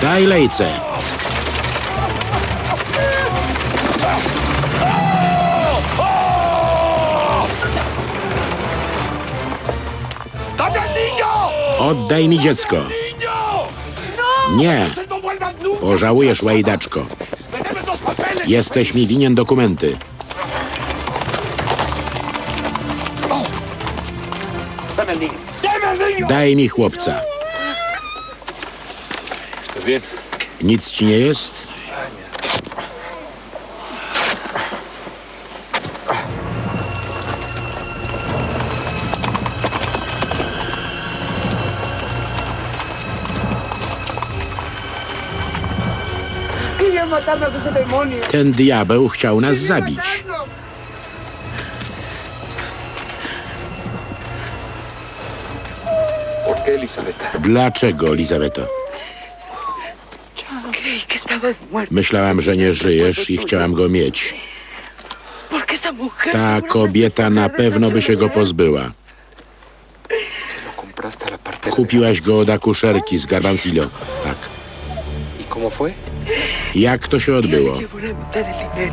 Daj lejce. Oddaj mi dziecko. Nie, ¡No nunca! pożałujesz, łajdaczko. Jesteś mi winien dokumenty. Daj mi chłopca. Nic ci nie jest? Ten diabeł chciał nas zabić. Matarlo. ¿Por qué, Elizabeth? Dlaczego, Lizabeto? Myślałam, że nie żyjesz i chciałam go mieć. Ta kobieta na pewno by się go pozbyła. Kupiłaś go od akuszerki z Garbancillo. Tak. Jak to się odbyło?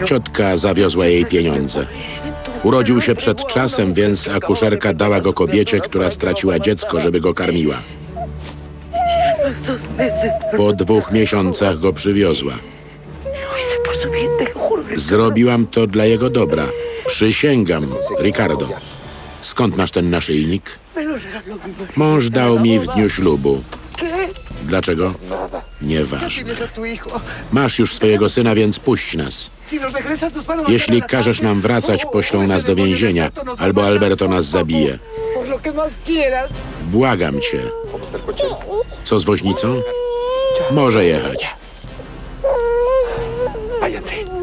Ciotka zawiozła jej pieniądze. Urodził się przed czasem, więc akuszerka dała go kobiecie, która straciła dziecko, żeby go karmiła. Po dwóch miesiącach go przywiozła. Zrobiłam to dla jego dobra. Przysięgam, Ricardo. Skąd masz ten naszyjnik? Mąż dał mi w dniu ślubu. Dlaczego? Nieważne. Masz już swojego syna, więc puść nas. Jeśli każesz nam wracać, poślą nas do więzienia, albo Alberto nas zabije. Błagam cię. Co z woźnicą? Może jechać.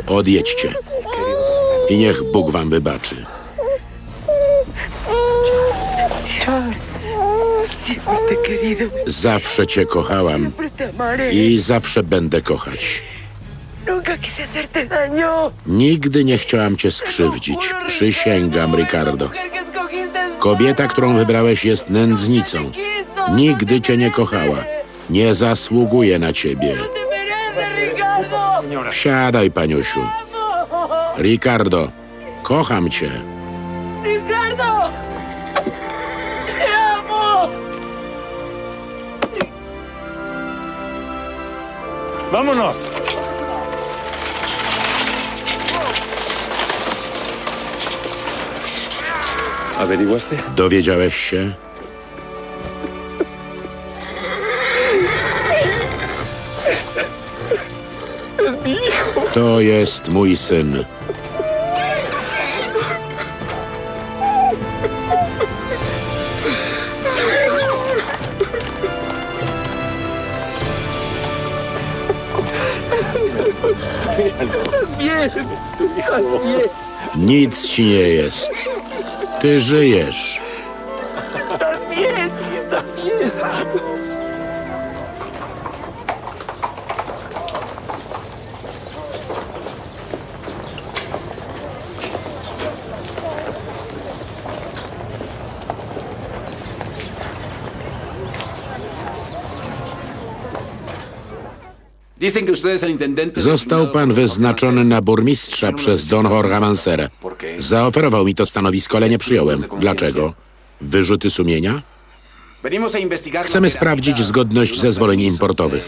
Odjedźcie. I niech Bóg wam wybaczy. Zawsze cię kochałam i zawsze będę kochać. Nigdy nie chciałam cię skrzywdzić. Przysięgam, Ricardo. Kobieta, którą wybrałeś, jest nędznicą. Nigdy cię nie kochała. Nie zasługuje na ciebie. Wsiadaj, paniusiu. Ricardo, kocham cię. Ricardo. ¡Vámonos! Dowiedziałeś się? To jest mój syn. Nic ci nie jest. Ty żyjesz. Został pan wyznaczony na burmistrza przez Don Jorge Mancera. Zaoferował mi to stanowisko, ale nie przyjąłem. Dlaczego? Wyrzuty sumienia? Chcemy sprawdzić zgodność de ze unos zwolnień permisos importowych.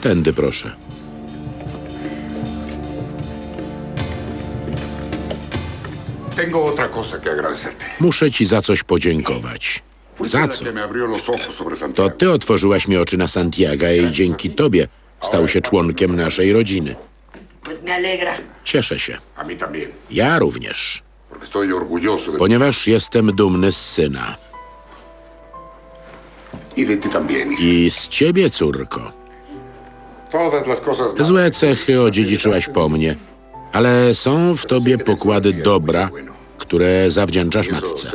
Tędy proszę. Muszę ci za coś podziękować. Za co? To ty otworzyłaś mi oczy na Santiago i dzięki tobie stał się członkiem naszej rodziny. Cieszę się. Ja również. Ponieważ jestem dumny z syna. Y. I z ciebie, córko. Złe cechy odziedziczyłaś po mnie, ale są w tobie pokłady dobra, które zawdzięczasz Y matce.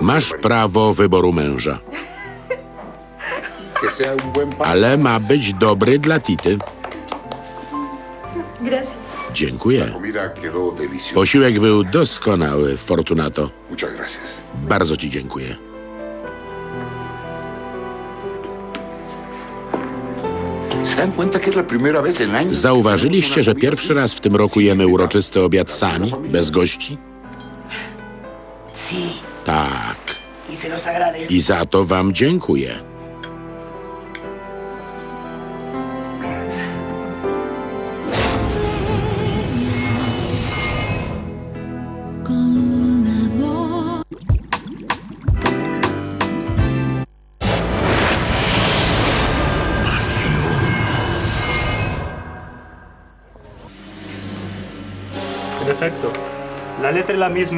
Masz prawo wyboru męża, ale ma być dobry dla Tity. Dziękuję. Posiłek był doskonały, Fortunato. Bardzo ci dziękuję. Zauważyliście, że pierwszy raz w tym roku jemy uroczysty obiad sami, bez gości? Sí, Tak. I za to wam dziękuję.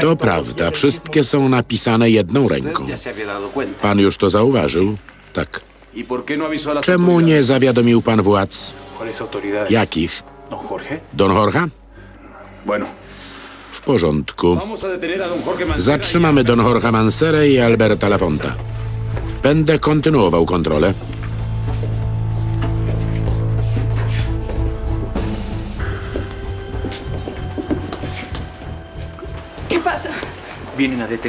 To prawda, wszystkie są napisane jedną ręką. Pan już to zauważył? Tak. ¿Y no Czemu nie zawiadomił pan władz? Jakich? Don Jorge. W porządku. Zatrzymamy Don Jorge Manserę i Alberta Lafonta. Będę kontynuował kontrolę.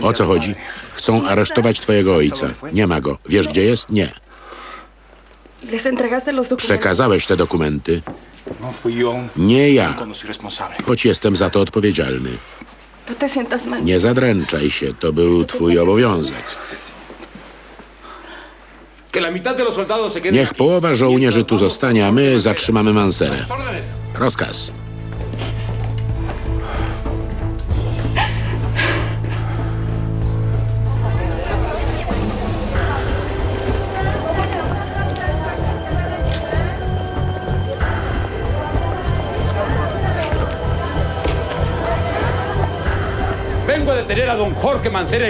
O co chodzi? Chcą aresztować twojego ojca. Nie ma go. Wiesz, gdzie jest? Nie. Przekazałeś te dokumenty. Nie ja, choć jestem za to odpowiedzialny. No. Nie zadręczaj się, to był twój obowiązek. Niech połowa żołnierzy tu zostanie, a my zatrzymamy Manserę. Rozkaz.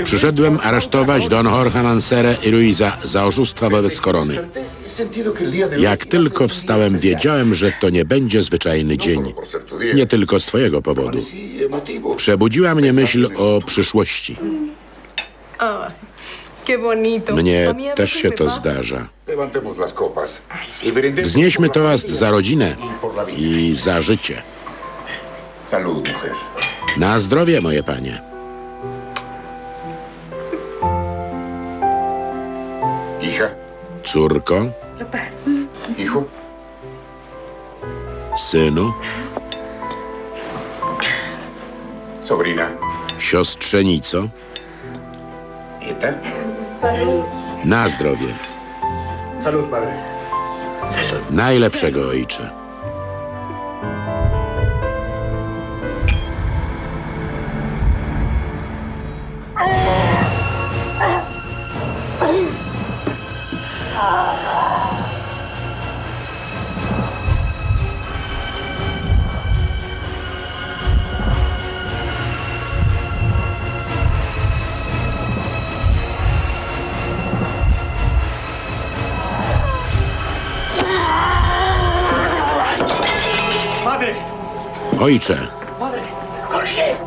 Przyszedłem aresztować Don Jorge Manserę i Ruiza za oszustwa wobec korony. Jak tylko wstałem, wiedziałem, że to nie będzie zwyczajny dzień. Nie tylko z twojego powodu. Przebudziła mnie myśl o przyszłości. Mnie też się to zdarza. Y Wznieśmy toast za rodzinę y i za życie. Na zdrowie, moje panie. Hija, Córko, hijo, synu, sobrina, siostrzenico, nieta. na zdrowie. Salud, padre. Najlepszego ojcze. Ojcze,